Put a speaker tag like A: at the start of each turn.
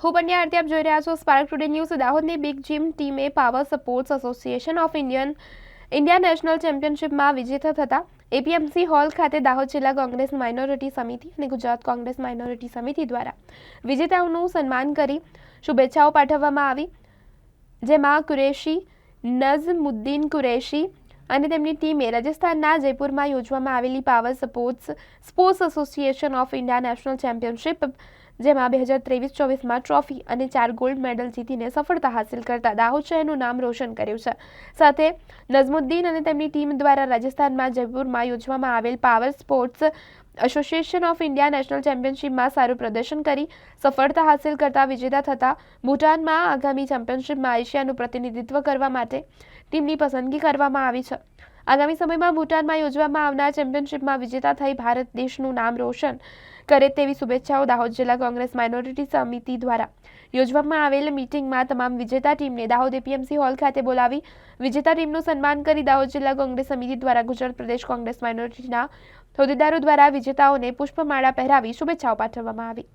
A: હું પંડ્યા આરતી આપ જોઈ રહ્યા છો. સ્પાર્ક ટુડે ન્યૂઝ દાહોદની બિગ જીમ ટીમે power sports association of Indian India national ચેમ્પિયનશિપમાં વિજેતા થતા એપીએમસી હોલ ખાતે દાહોદ જિલ્લા કોંગ્રેસ માઇનોરિટી સમિતિ અને ગુજરાત કોંગ્રેસ માઇનોરિટી સમિતિ દ્વારા વિજેતાઓનું સન્માન કરી શુભેચ્છાઓ પાઠવવામાં આવી. જેમાં કુરેશી, નઝમુદ્દીન કુરેશી અને તેમની ટીમે રાજસ્થાનના જયપુરમાં યોજવામાં આવેલી power sports sports association of India national championship જેમાં બે હજાર ત્રેવીસ ચોવીસમાં ટ્રોફી અને ચાર ગોલ્ડ મેડલ જીતીને સફળતા હાંસિલ કરતા દાહોદ શહેરનું નામ રોશન કર્યું છે. સાથે નઝમુદ્દીન અને તેમની ટીમ દ્વારા રાજસ્થાનમાં જયપુરમાં યોજવામાં આવેલ power sports association of India national ચેમ્પિયનશિપમાં સારું પ્રદર્શન કરી સફળતા હાંસિલ કરતા વિજેતા થતા ભૂટાનમાં આગામી ચેમ્પિયનશિપમાં એશિયાનું પ્રતિનિધિત્વ કરવા માટે ટીમની પસંદગી કરવામાં આવી છે. આગામી સમયમાં ભૂટાનમાં યોજવામાં આવનાર ચેમ્પિયનશિપમાં વિજેતા થઈ ભારત દેશનું નામ રોશન કરે તેવી શુભેચ્છાઓ દાહોદ જિલ્લા કોંગ્રેસ માઇનોરિટી સમિતિ દ્વારા. યોજવામાં આવેલ મીટિંગમાં તમામ વિજેતા ટીમને દાહોદ એપીએમસી હોલ ખાતે બોલાવી વિજેતા ટીમનું સન્માન કરી દાહોદ જિલ્લા કોંગ્રેસ સમિતિ દ્વારા ગુજરાત પ્રદેશ કોંગ્રેસ માઇનોરિટીના હોદ્દેદારો દ્વારા વિજેતાઓને પુષ્પમાળા પહેરાવી શુભેચ્છાઓ પાઠવવામાં આવી.